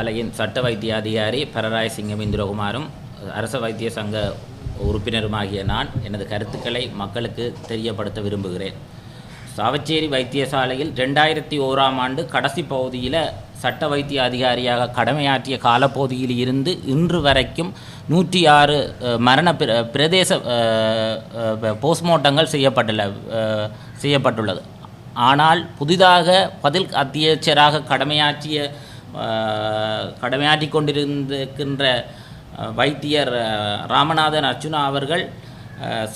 ஆலையின் சட்ட வைத்திய அதிகாரி பரராய் சிங்கம் இந்திரகுமாரும் அரச வைத்திய சங்க உறுப்பினருமாகிய நான் எனது கருத்துக்களை மக்களுக்கு தெரியப்படுத்த விரும்புகிறேன். சாவச்சேரி வைத்தியசாலையில் ரெண்டாயிரத்தி ஓராம் ஆண்டு கடைசி பகுதியில் சட்ட வைத்திய அதிகாரியாக கடமையாற்றிய காலப்பகுதியில் இருந்து இன்று வரைக்கும் நூற்றி ஆறு மரண பிர பிரதேச போஸ்ட்மார்ட்டங்கள் செய்யப்பட்டுள்ள செய்யப்பட்டுள்ளது. ஆனால் புதிதாக பதில் அத்தியட்சராக கடமையாற்றிய கடமையாற்றி கொண்டிருந்திருக்கின்ற வைத்தியர் ராமநாதன் அர்ச்சுனா அவர்கள்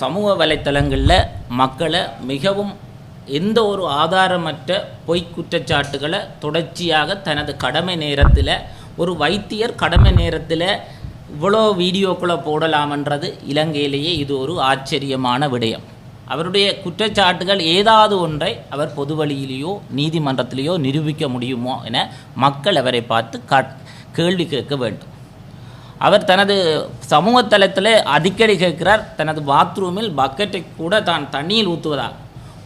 சமூக வலைத்தளங்களில் மக்களை மிகவும் எந்த ஒரு ஆதாரமற்ற பொய் குற்றச்சாட்டுகளை தொடர்ச்சியாக தனது கடமை நேரத்தில் ஒரு வைத்தியர் கடமை நேரத்தில் இவ்வளோ வீடியோக்களை போடலாமன்றது இலங்கையிலேயே இது ஒரு ஆச்சரியமான விடயம். அவருடைய குற்றச்சாட்டுகள் ஏதாவது ஒன்றை அவர் பொது வழியிலேயோ நீதிமன்றத்திலேயோ நிரூபிக்க முடியுமோ என மக்கள் அவரை பார்த்து கேள்வி கேட்க வேண்டும். அவர் தனது சமூக தளத்தில் அடிக்கடி கேட்கிறார் தனது பாத்ரூமில் பக்கெட்டை கூட தான் தண்ணியில் ஊற்றுவதால்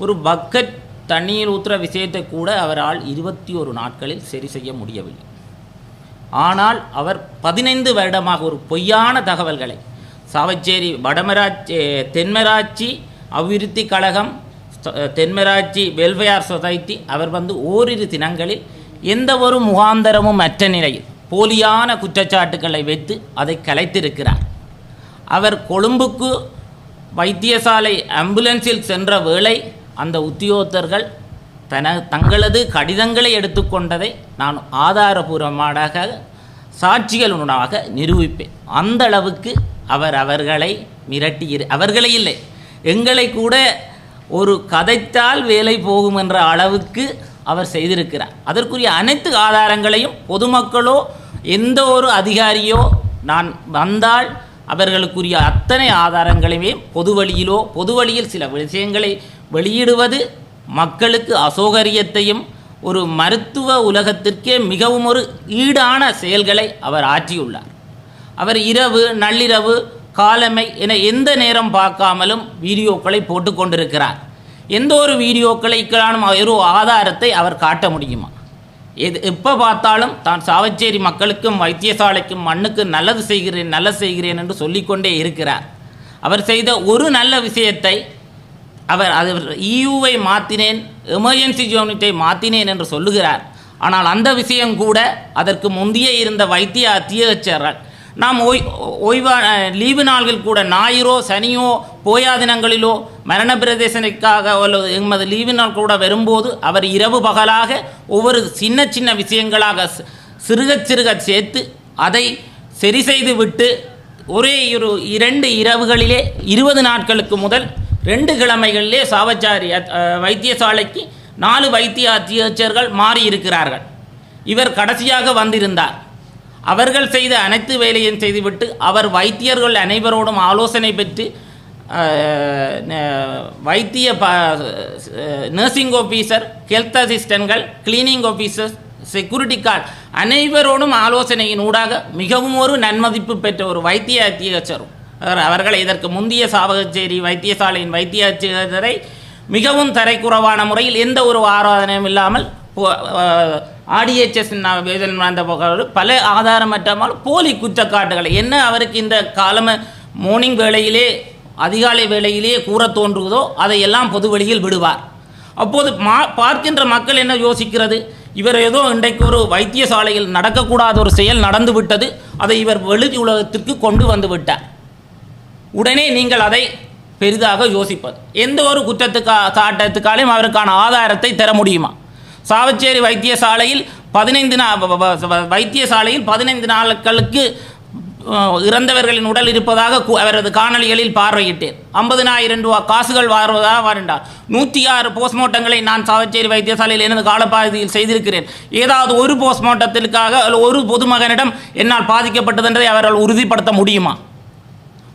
ஒரு பக்கெட் தண்ணீர் ஊற்றுற விஷயத்தை கூட அவரால் இருபத்தி ஒரு நாட்களில் சரி செய்ய முடியவில்லை. ஆனால் அவர் பதினைந்து வருடமாக ஒரு பொய்யான தகவல்களை சாவச்சேரி வடமராட்சி தென்மராட்சி அபிவிருத்தி கழகம் தென்மராட்சி வெல்ஃபேர் சொசைட்டி அவர் வந்து ஓரிரு தினங்களில் எந்த ஒரு முகாந்தரமும் அற்ற நிலையில் போலியான குற்றச்சாட்டுக்களை வைத்து அதை கலைத்திருக்கிறார். அவர் கொழும்புக்கு வைத்தியசாலை ஆம்புலன்ஸில் சென்ற வேளை அந்த உத்தியோகத்தர்கள் தன தங்களது கடிதங்களை எடுத்துக்கொண்டதை நான் ஆதாரபூர்வமாக சாட்சிகளுடனாக நிரூபிப்பேன். அந்த அளவுக்கு அவர் அவர்களை மிரட்டி அவர்களே இல்லை. எங்களை கூட ஒரு கதைத்தால் வேலை போகும் என்ற அளவுக்கு அவர் செய்திருக்கிறார். அதற்குரிய அனைத்து ஆதாரங்களையும் பொதுமக்களோ எந்த ஒரு அதிகாரியோ நான் வந்தால் அவர்களுக்குரிய அத்தனை ஆதாரங்களையுமே பொது வழியிலோ பொது வழியில் சில விஷயங்களை வெளியிடுவது மக்களுக்கு அசௌகரியத்தையும் ஒரு மருத்துவ உலகத்திற்கே மிகவும் ஒரு ஈடான செயல்களை அவர் ஆற்றியுள்ளார். அவர் இரவு நள்ளிரவு காலமை என எந்த நேரம் பார்க்காமலும் வீடியோக்களை போட்டு கொண்டிருக்கிறார் எந்த ஒரு வீடியோக்களைக்கான ஒரு ஆதாரத்தை அவர் காட்ட முடியுமா? எது எப்போ பார்த்தாலும் தான் சாவச்சேரி மக்களுக்கும் வைத்தியசாலைக்கும் மண்ணுக்கு நல்லது செய்கிறேன் நல்லது செய்கிறேன் என்று சொல்லிக்கொண்டே இருக்கிறார். அவர் செய்த ஒரு நல்ல விஷயத்தை அவர் அது இயூவை மாற்றினேன் எமர்ஜென்சி யூனிட்டை மாற்றினேன் என்று சொல்லுகிறார். ஆனால் அந்த விஷயம் கூட அதற்கு முந்தைய இருந்த வைத்திய அத்தியட்சர்கள் நாம் ஓய் ஓய்வா லீவு நாள்கள் கூட ஞாயிறோ சனியோ போயா தினங்களிலோ மரண பிரதேசனைக்காக அல்லது எமது லீவு நாள் கூட வரும்போது அவர் இரவு பகலாக ஒவ்வொரு சின்ன சின்ன விஷயங்களாக சிறுக சிறுக சேர்த்து அதை சரி செய்து விட்டு ஒரே ஒரு இரண்டு இரவுகளிலே இருபது நாட்களுக்கு முதல் ரெண்டு கிழமைகளிலே சாவச்சாரி வைத்தியசாலைக்கு நாலு வைத்திய அத்தியட்சர்கள் மாறி இருக்கிறார்கள் இவர் கடைசியாக வந்திருந்தார். அவர்கள் செய்த அனைத்து வேலையும் செய்துவிட்டு அவர் வைத்தியர்கள் அனைவரோடும் ஆலோசனை பெற்று வைத்திய ப நர்சிங் ஆஃபீஸர் ஹெல்த் அசிஸ்டன்ட்கள் கிளீனிங் ஆஃபீஸர்ஸ் செக்யூரிட்டி கார்டு அனைவரோடும் ஆலோசனையின் ஊடாக மிகவும் ஒரு நன்மதிப்பு பெற்ற ஒரு வைத்திய அத்தியட்சரும் அவர்களை இதற்கு முந்தைய சாவகச்சேரி வைத்தியசாலையின் வைத்திய அத்தியட்சரை மிகவும் தரைக்குறவான முறையில் எந்த ஒரு ஆராதனையும் இல்லாமல் ஆடிஎச்எஸ் வேதன் பல ஆதாரமற்றாமல் போலி குற்றச்சாட்டுகளை. என்ன அவருக்கு இந்த காலம மார்னிங் வேளையிலே அதிகாலை வேளையிலே கூற தோன்றுவதோ அதையெல்லாம் பொது வெளியில் விடுவார். அப்போது மா பார்க்கின்ற மக்கள் என்ன யோசிக்கிறது? இவர் ஏதோ இன்றைக்கு ஒரு வைத்தியசாலையில் நடக்கக்கூடாத ஒரு செயல் நடந்து விட்டது அதை இவர் வெளி உலகத்திற்கு கொண்டு வந்து விட்டார். உடனே நீங்கள் அதை பெரிதாக யோசிப்பது. எந்த ஒரு குற்றத்துக்கா சாட்டத்துக்காலையும் அவருக்கான ஆதாரத்தை தர முடியுமா? சாவச்சேரி வைத்தியசாலையில் பதினைந்து நா வ- வைத்தியசாலையில் பதினைந்து நாட்களுக்கு இறந்தவர்களின் உடல் இருப்பதாக அவரது காணொலிகளில் பார்வையிட்டேன். ஐம்பதினாயிரம் ரூபா காசுகள் வருவதாக வருண்டார். நூற்றி ஆறு போஸ்ட்மார்ட்டங்களை நான் சாவச்சேரி வைத்தியசாலையில் எனது காலப்பகுதியில் செய்திருக்கிறேன். ஏதாவது ஒரு போஸ்ட்மார்ட்டத்திற்காக ஒரு பொதுமகனிடம் என்னால் பாதிக்கப்பட்டது என்பதை அவர்கள் உறுதிப்படுத்த முடியுமா?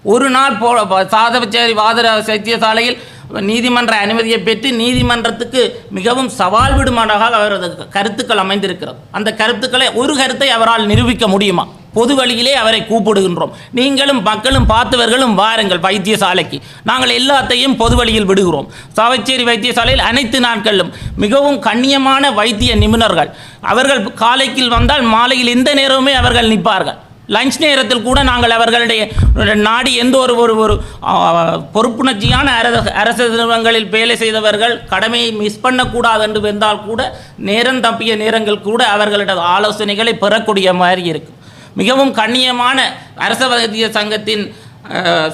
ஒரு நாள் போ சாதவச்சேரி வாதர வைத்தியசாலையில் நீதிமன்ற அனுமதியை பெற்று நீதிமன்றத்துக்கு மிகவும் சவால் விடுமானாக அவரது கருத்துக்கள் அமைந்திருக்கிறது. அந்த கருத்துக்களை ஒரு கருத்தை அவரால் நிரூபிக்க முடியுமா? பொது வழியிலே அவரை கூப்பிடுகின்றோம். நீங்களும் மக்களும் பார்த்தவர்களும் வாருங்கள் வைத்தியசாலைக்கு. நாங்கள் எல்லாத்தையும் பொது வழியில் விடுகிறோம். சாவச்சேரி வைத்தியசாலையில் அனைத்து நாட்களிலும் மிகவும் கண்ணியமான வைத்திய நிபுணர்கள். அவர்கள் காலைக்கில் வந்தால் மாலையில் எந்த நேரமுமே அவர்கள் நிற்பார்கள். லஞ்ச் நேரத்தில் கூட நாங்கள் அவர்களுடைய நாடி எந்த ஒரு ஒரு ஒரு பொறுப்புணர்ச்சியான அரச அரசு நிறுவனங்களில் வேலை செய்தவர்கள் கடமையை மிஸ் பண்ணக்கூடாது என்று வந்தால் கூட நேரம் தப்பிய நேரங்கள் கூட அவர்களிட ஆலோசனைகளை பெறக்கூடிய மாதிரி இருக்கும் மிகவும் கண்ணியமான அரச வைத்திய சங்கத்தின்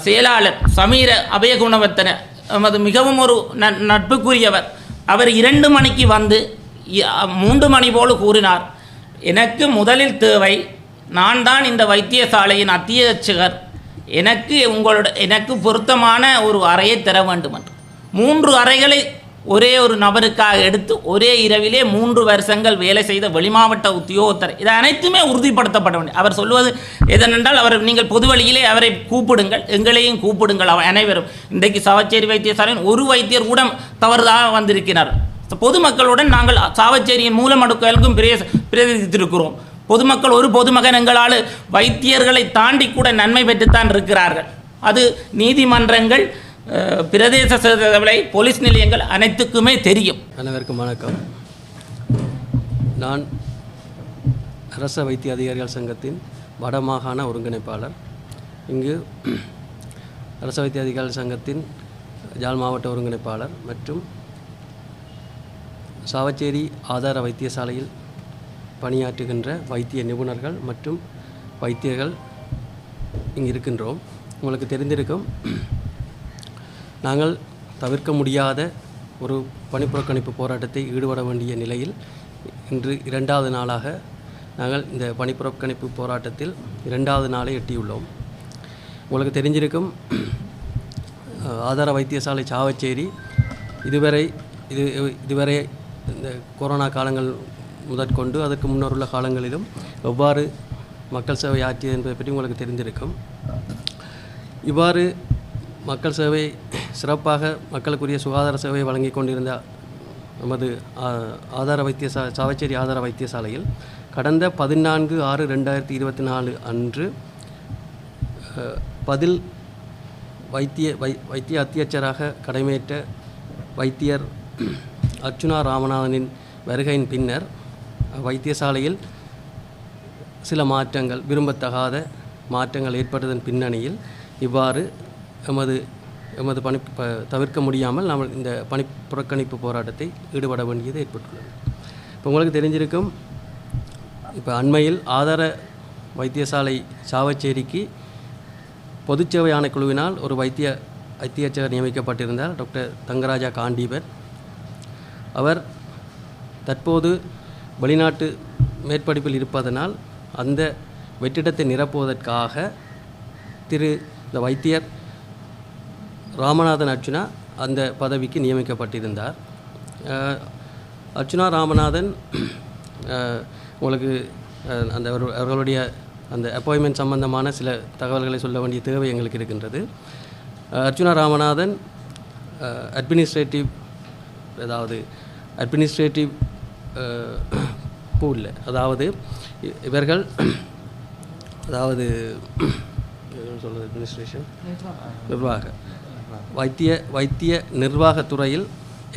செயலாளர் சமீர அபயகுணவர்த்தன நமது மிகவும் ஒரு நட்புக்குரியவர். அவர் இரண்டு மணிக்கு வந்து மூன்று மணி போல கூறினார் எனக்கு முதலில் தேவை நான் தான் இந்த வைத்தியசாலையின் அத்தியட்சகர். எனக்கு உங்களோட எனக்கு பொருத்தமான ஒரு அறையை தர வேண்டும் என்று மூன்று அறைகளை ஒரே ஒரு நபருக்காக எடுத்து ஒரே இரவிலே மூன்று வருஷங்கள் வேலை செய்த வெளிமாவட்ட உத்தியோகத்தர். இது அனைத்துமே உறுதிப்படுத்தப்பட வேண்டும் அவர் சொல்வது எதனென்றால் அவர் நீங்கள் பொது வழியிலே அவரை கூப்பிடுங்கள் எங்களையும் கூப்பிடுங்கள் அவர் அனைவரும். இன்றைக்கு சாவச்சேரி வைத்தியசாலையின் ஒரு வைத்தியர் கூட தவறுதாக வந்திருக்கிறார். பொதுமக்களுடன் நாங்கள் சாவச்சேரியின் மூலமடுக்கலுக்கும் பிரே பிரதித்திருக்கிறோம் பொதுமக்கள் ஒரு பொதுமகன் எங்களால் வைத்தியர்களை தாண்டி கூட நன்மை பெற்றுத்தான் இருக்கிறார்கள். அது நீதிமன்றங்கள் பிரதேச சேவை போலீஸ் நிலையங்கள் அனைத்துக்குமே தெரியும். அனைவருக்கும் வணக்கம். நான் அரச வைத்திய அதிகாரிகள் சங்கத்தின் வடமாகாண ஒருங்கிணைப்பாளர். இங்கு அரச வைத்திய அதிகாரிகள் சங்கத்தின் ஜாழ் மாவட்ட ஒருங்கிணைப்பாளர் மற்றும் சாவச்சேரி ஆதார வைத்தியசாலையில் பணியாற்றுகின்ற வைத்திய நிபுணர்கள் மற்றும் வைத்தியர்கள் இங்கு இருக்கின்றோம் உங்களுக்கு தெரிந்திருக்கும் நாங்கள் தவிர்க்க முடியாத ஒரு பணிப்புறக்கணிப்பு போராட்டத்தை ஈடுபட வேண்டிய நிலையில் இன்று இரண்டாவது நாளாக நாங்கள் இந்த பணிப்புறக்கணிப்பு போராட்டத்தில் இரண்டாவது நாளை எட்டியுள்ளோம். உங்களுக்கு தெரிஞ்சிருக்கும் ஆதார வைத்தியசாலை சாவச்சேரி இதுவரை இது இதுவரை இந்த கொரோனா காலங்கள் முதற்கொண்டு அதற்கு முன்னர் உள்ள காலங்களிலும் எவ்வாறு மக்கள் சேவை ஆற்றியது என்பதை பற்றி உங்களுக்கு தெரிந்திருக்கும். இவ்வாறு மக்கள் சேவை சிறப்பாக மக்களுக்குரிய சுகாதார சேவையை வழங்கி கொண்டிருந்த நமது ஆ, ஆதார வைத்தியசா சாவச்சேரி ஆதார வைத்தியசாலையில் கடந்த பதினான்கு ஆறு ரெண்டாயிரத்தி இருபத்தி நாலு அன்று பதில் வைத்திய வை வைத்திய அத்தியட்சராக கடமையேற்ற வைத்தியர் அர்ச்சுனா ராமநாதனின் வருகையின் பின்னர் வைத்தியசாலையில் சில மாற்றங்கள் விரும்பத்தகாத மாற்றங்கள் ஏற்பட்டதன் பின்னணியில் இவ்வாறு எமது எமது பணி தவிர்க்க முடியாமல் நாம் இந்த பணி புறக்கணிப்பு போராட்டத்தை ஈடுபட வேண்டியது ஏற்பட்டுள்ளது. இப்போ உங்களுக்கு தெரிஞ்சிருக்கும் இப்போ அண்மையில் ஆதார வைத்தியசாலை சாவச்சேரிக்கு பொதுச்சேவை ஆணைக்குழுவினால் ஒரு வைத்திய வைத்தியச்சகர் நியமிக்கப்பட்டிருந்தார் டாக்டர் தங்கராஜா காண்டீபர். அவர் தற்போது வெளிநாட்டு மேற்படிப்பில் இருப்பதனால் அந்த வெற்றிடத்தை நிரப்புவதற்காக திரு இந்த வைத்தியர் ராமநாதன் அர்ச்சுனா அந்த பதவிக்கு நியமிக்கப்பட்டிருந்தார். அர்ச்சுனா ராமநாதன் உங்களுக்கு அந்த அவர்களுடைய அந்த அப்பாயின்மெண்ட் சம்பந்தமான சில தகவல்களை சொல்ல வேண்டிய தேவை எங்களுக்கு இருக்கின்றது. அர்ச்சுனா ராமநாதன் அட்மினிஸ்ட்ரேட்டிவ் அதாவது அட்மினிஸ்ட்ரேட்டிவ் பூல்ல அதாவது இவர்கள் அதாவது சொல்கிறது சொல்றது அட்மினிஸ்ட்ரேஷன் நிர்வாக. வைத்திய வைத்திய நிர்வாகத்துறையில்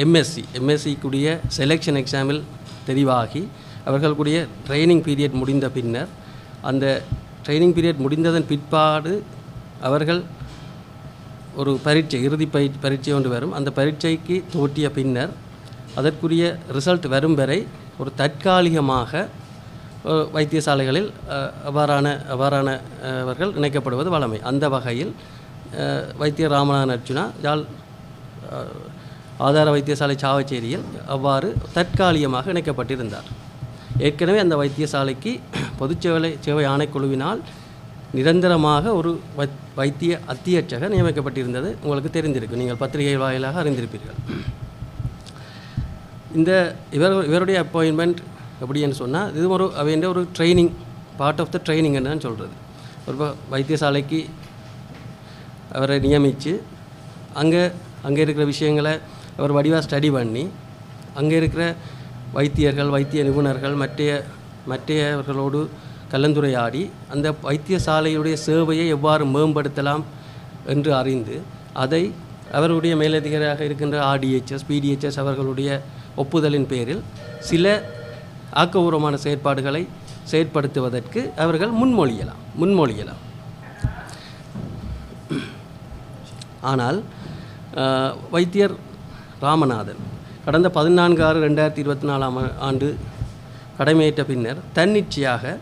எம்எஸ்சி எம்எஸ்சிக்குரிய செலெக்ஷன் எக்ஸாமில் தெரிவாகி அவர்களுக்குடைய ட்ரைனிங் பீரியட் முடிந்த பின்னர் அந்த ட்ரைனிங் பீரியட் முடிந்ததன் பிற்பாடு அவர்கள் ஒரு பரீட்சை இறுதி பயிற்சி பரீட்சை ஒன்று வரும். அந்த பரீட்சைக்கு தோற்றிய பின்னர் அதற்குரிய ரிசல்ட் வரும் வரை ஒரு தற்காலிகமாக வைத்தியசாலைகளில் அவ்வாறான அவ்வாறான அவர்கள் இணைக்கப்படுவது வழமை. அந்த வகையில் வைத்திய ராமநாதன் அர்ஜுனா யாழ் ஆதார வைத்தியசாலை சாவச்சேரியில் அவ்வாறு தற்காலிகமாக இணைக்கப்பட்டிருந்தார். ஏற்கனவே அந்த வைத்தியசாலைக்கு பொதுச்சேவை சேவை ஆணைக்குழுவினால் நிரந்தரமாக ஒரு வைத்திய அத்தியட்சகர் நியமிக்கப்பட்டிருந்தது. உங்களுக்கு தெரிந்திருக்கு நீங்கள் பத்திரிகை வாயிலாக அறிந்திருப்பீர்கள். இந்த இவர் இவருடைய அப்பாயின்மெண்ட் எப்படின்னு சொன்னால் இது ஒரு அவைன்ற ஒரு training part of the training என்னன்னு சொல்கிறது ஒரு வைத்தியசாலைக்கு அவரை நியமித்து அங்கே அங்கே இருக்கிற விஷயங்களை அவர் வடிவாக ஸ்டடி பண்ணி அங்கே இருக்கிற வைத்தியர்கள் வைத்திய நிபுணர்கள் மற்றைய மற்றையவர்களோடு கலந்துரையாடி அந்த வைத்தியசாலையுடைய சேவையை எவ்வாறு மேம்படுத்தலாம் என்று அறிந்து அதை அவருடைய மேலதிகாரியாக இருக்கின்ற ஆர்டிஹெச்எஸ் பிடிஹெச்எஸ் அவர்களுடைய ஒப்புதலின் பேரில் சில ஆக்கபூர்வமான செயற்பாடுகளை செயற்படுத்துவதற்கு அவர்கள் முன்மொழியலாம் முன்மொழியலாம். ஆனால் வைத்தியர் ராமநாதன் கடந்த பதினான்கு ஆறு ரெண்டாயிரத்தி இருபத்தி நாலாம் ஆண்டு கடமையேற்ற பின்னர் தன்னிச்சையாக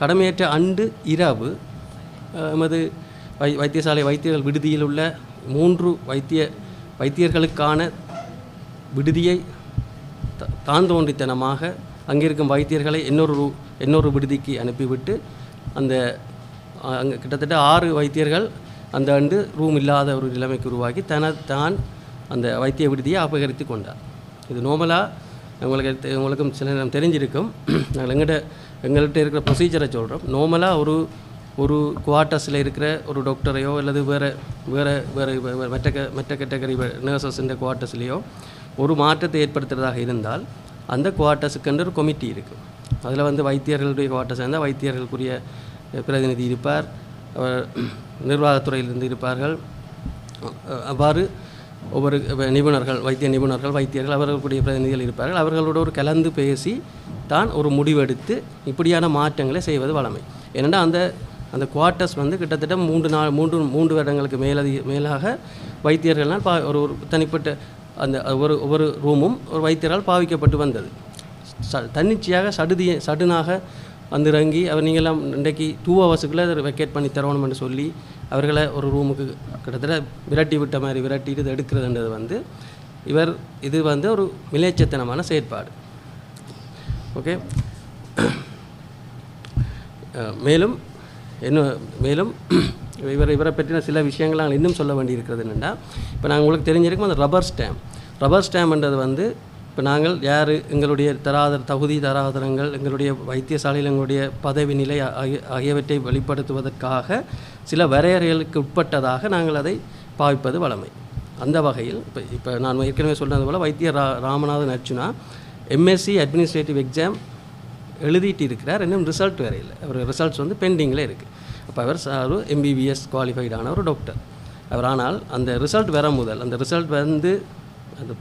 கடமையேற்ற அன்று இரவு எமது வை வைத்தியசாலை வைத்தியர்கள் விடுதியில் உள்ள மூன்று வைத்திய வைத்தியர்களுக்கான விடுதியை தான் தோன்றித்தனமாக அங்கிருக்கும் வைத்தியர்களை இன்னொரு ரூ- இன்னொரு விடுதிக்கு அனுப்பிவிட்டு அந்த அங்கே கிட்டத்தட்ட ஆறு வைத்தியர்கள் அந்த ஆண்டு ரூம் இல்லாத ஒரு நிலைமைக்கு உருவாக்கி தன தான் அந்த வைத்திய விடுதியை அபகரித்து கொண்டார். இது நார்மலாக உங்களுக்கு உங்களுக்கும் சில நேரம் தெரிஞ்சிருக்கும். நாங்கள் எங்கள்கிட்ட எங்கள்கிட்ட இருக்கிற ப்ரொசீஜரை சொல்கிறோம் நார்மலாக ஒரு ஒரு குவார்ட்டர்ஸில் இருக்கிற ஒரு டாக்டரையோ அல்லது வேறு வேறு வேறு மற்ற மற்ற கேட்டகரி நர்சஸ்ன்ற குவார்ட்டர்ஸ்லேயோ ஒரு மாற்றத்தை ஏற்படுத்துறதாக இருந்தால் அந்த குவார்ட்டர்ஸுக்கென்று ஒரு கமிட்டி இருக்குது அதில் வந்து வைத்தியர்களுடைய குவார்ட்டர்ஸ் இருந்தால் வைத்தியர்களுக்குரிய பிரதிநிதி இருப்பார். நிர்வாகத்துறையிலிருந்து இருப்பார்கள். அவ்வாறு ஒவ்வொரு நிபுணர்கள் வைத்திய நிபுணர்கள் வைத்தியர்கள் அவர்களுடைய பிரதிநிதிகள் இருப்பார்கள். அவர்களோட ஒரு கலந்து பேசி தான் ஒரு முடிவெடுத்து இப்படியான மாற்றங்களை செய்வது வழமை. ஏனென்னா அந்த அந்த குவார்ட்டர்ஸ் வந்து கிட்டத்தட்ட மூன்று நாள் மூன்று மூன்று வருடங்களுக்கு மேலதி மேலாக வைத்தியர்கள்னால் பா ஒரு ஒரு தனிப்பட்ட அந்த ஒரு ஒவ்வொரு ரூமும் ஒரு வைத்தியரால் பாவிக்கப்பட்டு வந்தது. ச தன்னிச்சையாக சடுதிய சடுனாக வந்து இறங்கி அவர் நீங்களாம் இன்றைக்கு டூ ஹவர்ஸுக்குள்ளே அதை வெக்கேட் பண்ணி தரணும்னு சொல்லி அவர்களை ஒரு ரூமுக்கு கிட்டத்தட்ட விரட்டி விட்ட மாதிரி விரட்டிட்டு இது எடுக்கிறதுன்றது வந்து இவர் இது வந்து ஒரு மிலேச்சத்தனமான செயற்பாடு. ஓகே மேலும் இன்னும் மேலும் இவர் இவரை பற்றின சில விஷயங்கள் நாங்கள் இன்னும் சொல்ல வேண்டியிருக்கிறது என்னென்னா இப்போ நாங்கள் உங்களுக்கு தெரிஞ்சிருக்கும் அந்த ரப்பர் ஸ்டாம்ப். ரப்பர் ஸ்டாம்ப்ன்றது வந்து இப்போ நாங்கள் யார் எங்களுடைய தராதர தகுதி தராதரங்கள் எங்களுடைய வைத்தியசாலையில் எங்களுடைய பதவி நிலை ஆகிய- ஆகியவற்றை வெளிப்படுத்துவதற்காக சில வரையறைகளுக்கு உட்பட்டதாக நாங்கள் அதை பாவிப்பது வழமை. அந்த வகையில் இப்போ இப்போ நான் ஏற்கனவே சொன்னது போல் வைத்திய ரா Ramanathan Arjuna MSc administrative exam எழுதிட்டு இருக்கிறார் இன்னும் ரிசல்ட் வேறு இல்லை. அவர் ரிசல்ட்ஸ் வந்து பெண்டிங்கில் இருக்குது அப்போ அவர் ஒரு எம்பிபிஎஸ் குவாலிஃபைடான ஒரு டாக்டர் அவர் ஆனால் அந்த ரிசல்ட் வர முதல் அந்த ரிசல்ட் வந்து அந்த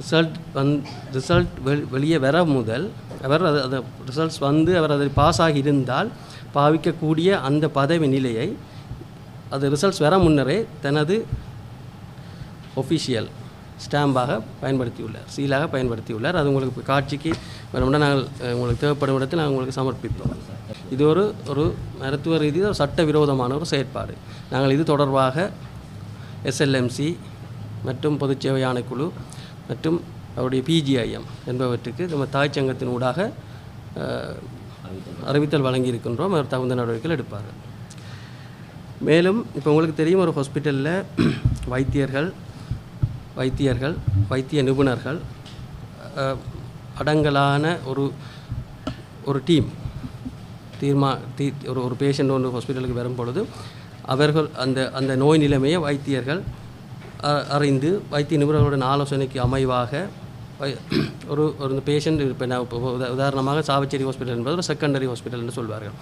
ரிசல்ட் வந் ரிசல்ட் வெ வெளியே வர முதல் அவர் அது அந்த ரிசல்ட்ஸ் வந்து அவர் அதில் பாஸ் ஆகி இருந்தால் பாவிக்கக்கூடிய அந்த பதவி நிலையை அது ரிசல்ட்ஸ் வர முன்னரே தனது ஒஃபிஷியல் ஸ்டாம்பாக பயன்படுத்தியுள்ளார் சீலாக பயன்படுத்தியுள்ளார். அது உங்களுக்கு காட்சிக்கு வேணும்னா நாங்கள் உங்களுக்கு தேவைப்படும் இடத்தில் நாங்கள் உங்களுக்கு சமர்ப்பிப்போம். இது ஒரு ஒரு மருத்துவ ரீதியில் ஒரு சட்டவிரோதமான ஒரு செயற்பாடு. நாங்கள் இது தொடர்பாக எஸ்எல்எம்சி மற்றும் பொதுச் சேவை ஆணைக்குழு மற்றும் அவருடைய பிஜிஐஎம் என்பவற்றுக்கு நம்ம தாய் சங்கத்தின் ஊடாக அறிவித்தல் வழங்கியிருக்கின்றோம். அவர் தகுந்த நடவடிக்கைகள் எடுப்பார்கள். மேலும் இப்போ உங்களுக்கு தெரியும் ஒரு ஹாஸ்பிட்டலில் வைத்தியர்கள் வைத்தியர்கள் வைத்திய நிபுணர்கள் அடங்கலான ஒரு ஒரு டீம் தீர்மா தீ ஒரு ஒரு பேஷண்ட் ஒன்று ஹாஸ்பிட்டலுக்கு வரும் பொழுது அவர்கள் அந்த அந்த நோய் நிலைமையை வைத்தியர்கள் அ- அறிந்து வைத்திய நிபுணர்களுடன் ஆலோசனைக்கு அமைவாக வை- ஒரு ஒரு பேஷண்ட் இப்போ நான் உதாரணமாக சாவச்சேரி ஹாஸ்பிட்டல் என்பது ஒரு செகண்டரி ஹாஸ்பிட்டல் என்று சொல்வார்கள்.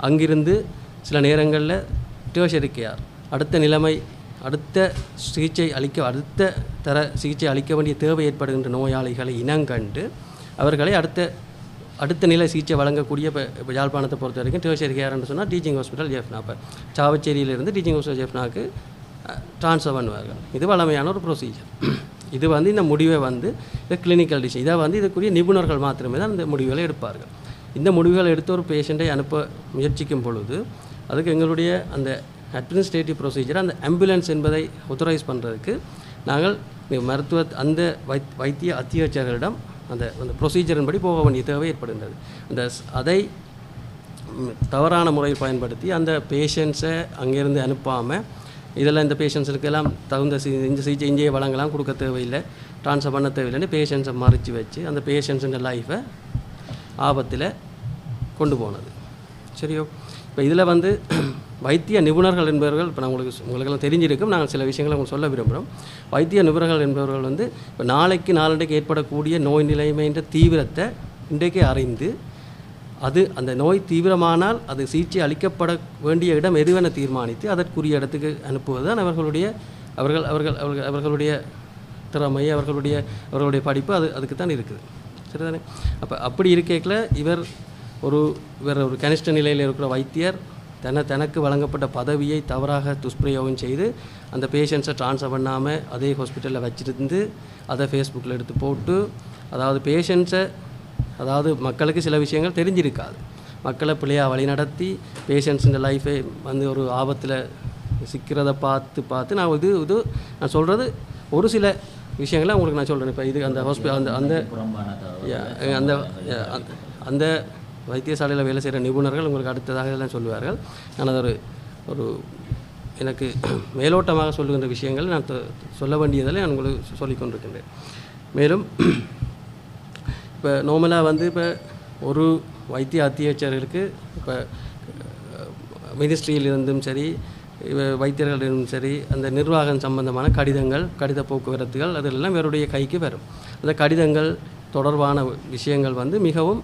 அங்கிருந்து சில நேரங்களில் டேர்ஷரி கேர் அடுத்த நிலைமை அடுத்த சிகிச்சை அளிக்க அடுத்த தர சிகிச்சை அளிக்க வேண்டிய தேவை ஏற்படுகின்ற நோயாளிகளை இனங்கண்டு அவர்களை அடுத்த அடுத்த நிலை சிகிச்சை வழங்கக்கூடிய இப்போ இப்போ யாழ்ப்பாணத்தை பொறுத்த வரைக்கும் டேர்ஷரி கேர்னு சொன்னால் டீச்சிங் ஹாஸ்பிட்டல் ஜெஃப்னா. இப்போ சாவச்சேரியிலிருந்து டீச்சிங் ஹாஸ்பிட்டல் ஜெஃப்னாக்கு ட்ரான்ஸ்ஃபர் பண்ணுவார்கள். இது வழமையான ஒரு ப்ரொசீஜர் இது வந்து இந்த முடிவை வந்து இந்த கிளினிக்கல் டிஷ் இதை வந்து இதுக்குரிய நிபுணர்கள் மாத்திரமே தான் இந்த முடிவுகளை எடுப்பார்கள். இந்த முடிவுகளை எடுத்து ஒரு பேஷண்ட்டை அனுப்ப முயற்சிக்கும் பொழுது அதுக்கு எங்களுடைய அந்த அட்மினிஸ்ட்ரேட்டிவ் ப்ரொசீஜர் அந்த ஆம்புலன்ஸ் என்பதை ஒத்தரைஸ் பண்ணுறதுக்கு நாங்கள் மருத்துவ அந்த வை வைத்திய அத்தியட்சகரிடம் அந்த அந்த ப்ரொசீஜரின் படி போக வேண்டிய தேவை ஏற்படுகின்றது. அந்த ஸ்- அதை தவறான முறையில் பயன்படுத்தி அந்த பேஷண்ட்ஸை அங்கேருந்து அனுப்பாமல் இதெல்லாம் இந்த பேஷண்ட்ஸுக்கெல்லாம் தகுந்த சி இந்த சிகிச்சை இங்கேயே வளங்கலாம் கொடுக்க தேவையில்லை ட்ரான்ஸ்ஃபர் பண்ண தேவையில்லைன்னு பேஷண்ட்ஸை மறைச்சி வச்சு அந்த பேஷண்ட்ஸுன்ற லைஃப்பை ஆபத்தில் கொண்டு போனது. சரியோ? இப்போ இதில் வந்து வைத்திய நிபுணர்கள் என்பவர்கள் இப்போ நான் உங்களுக்கு உங்களுக்கெல்லாம் தெரிஞ்சிருக்கும் நாங்கள் சில விஷயங்களை உங்களுக்கு சொல்ல விரும்புகிறோம் வைத்திய நிபுணர்கள் என்பவர்கள் வந்து இப்போ நாளைக்கு நாளடைக்கு ஏற்படக்கூடிய நோய் நிலைமைன்ற தீவிரத்தை இன்றைக்கே அறிந்து அது அந்த நோய் தீவிரமானால் அது சிகிச்சை அளிக்கப்பட வேண்டிய இடம் எதுவென தீர்மானித்து அதற்குரிய இடத்துக்கு அனுப்புவது தான் அவர்களுடைய அவர்கள் அவர்கள் அவர்கள் அவர்களுடைய திறமை அவர்களுடைய அவர்களுடைய படிப்பு அது அதுக்கு தான் இருக்குது. சரிதானே? அப்போ அப்படி இருக்கையில் இவர் ஒரு இவர் ஒரு கனிஷ்ட நிலையில் இருக்கிற வைத்தியர் தன தனக்கு வழங்கப்பட்ட பதவியை தவறாக துஷ்பிரயோகம் செய்து அந்த பேஷண்ட்ஸை ட்ரான்ஸ்ஃபர் பண்ணாமல் அதே ஹாஸ்பிட்டலில் வச்சிருந்து அதை ஃபேஸ்புக்கில் எடுத்து போட்டு அதாவது பேஷண்ட்ஸை அதாவது மக்களுக்கு சில விஷயங்கள் தெரிஞ்சிருக்காது. மக்களை பிள்ளையாக வழிநடத்தி பேஷண்ட்ஸுங்க லைஃபை வந்து ஒரு ஆபத்தில் சிக்கிறத பார்த்து பார்த்து நான் இது இது நான் சொல்கிறது ஒரு சில விஷயங்களை உங்களுக்கு நான் சொல்கிறேன் இப்போ இது அந்த ஹாஸ்பிட்டல் அந்த அந்த அந்த- அந்த வைத்தியசாலையில் வேலை செய்கிற நிபுணர்கள் உங்களுக்கு அடுத்ததாக எல்லாம் சொல்லுவார்கள். நான் அது ஒரு ஒரு எனக்கு மேலோட்டமாக சொல்லுகின்ற விஷயங்கள் நான் தொ- சொல்ல வேண்டியதில் நான் உங்களுக்கு சொல்லிக் கொண்டிருக்கின்றேன். மேலும் இப்போ நார்மலாக வந்து இப்போ ஒரு வைத்திய அத்தியட்சர்களுக்கு இப்போ மினிஸ்ட்ரியிலிருந்தும் சரி வைத்தியர்களிடம் சரி அந்த நிர்வாகம் சம்பந்தமான கடிதங்கள் கடித போக்குவரத்துகள் அதெல்லாம் இவருடைய கைக்கு வரும். அந்த கடிதங்கள் தொடர்பான விஷயங்கள் வந்து மிகவும்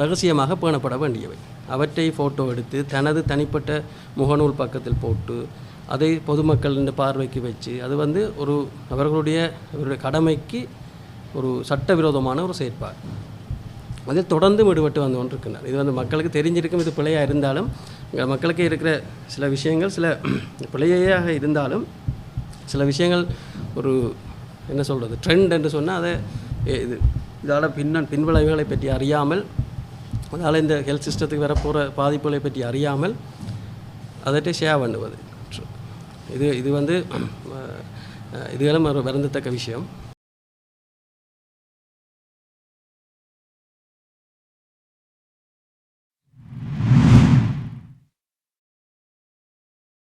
ரகசியமாக பேணப்பட வேண்டியவை. அவற்றை ஃபோட்டோ எடுத்து தனது தனிப்பட்ட முகநூல் பக்கத்தில் போட்டு அதை பொதுமக்களின் பார்வைக்கு வச்சு அது வந்து ஒரு அவர்களுடைய அவருடைய கடமைக்கு ஒரு சட்டவிரோதமான ஒரு செயற்பாடு. அதில் தொடர்ந்து விடுபட்டு வந்து கொண்டிருக்கின்றனர். இது வந்து மக்களுக்கு தெரிஞ்சிருக்கும் இது பிழையாக இருந்தாலும் மக்களுக்கு இருக்கிற சில விஷயங்கள் சில பிழையாக இருந்தாலும் சில விஷயங்கள் ஒரு என்ன சொல்கிறது ட்ரெண்ட் என்று சொன்னால் அதை இது இதால் பின்ன பின்விளைவுகளை பற்றி அறியாமல் அதனால் இந்த ஹெல்த் சிஸ்டத்துக்கு வரப்போகிற பாதிப்புகளை பற்றி அறியாமல் அதற்றை ஷேர் பண்ணுவது இது இது வந்து இதுகளும் ஒரு வருந்தத்தக்க விஷயம்